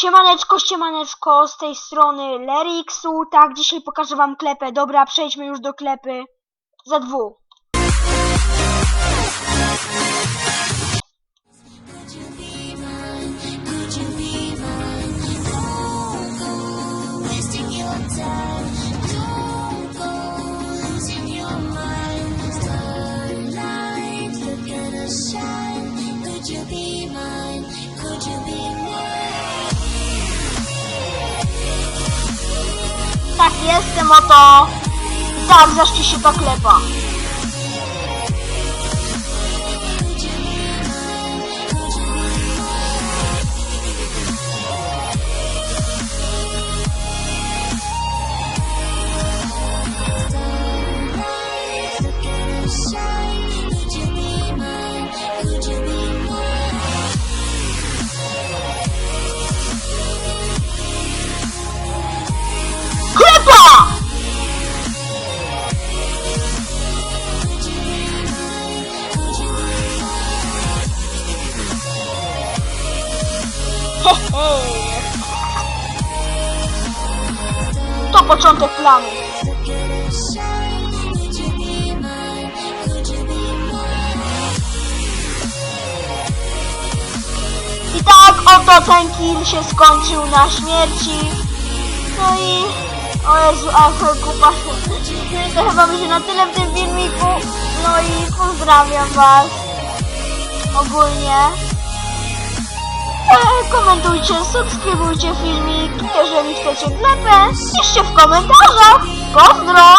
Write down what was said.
Siemaneczko, siemaneczko, z tej strony Lerixu. Tak, dzisiaj pokażę wam klepę. Dobra, przejdźmy już do klepy. Za dwu. Could you be mine? Tak, jestem oto. Tak, zaszczy się ta klepa. Could you be mine? I tak oto ten kill się skończył na śmierci. No i... O Jezu, a kupa. To chyba będzie na tyle w tym filmiku. No i pozdrawiam was. Ogólnie. E, komentujcie, subskrybujcie filmik. Jeżeli chcecie klepę, piszcie w komentarzach. Pozdro!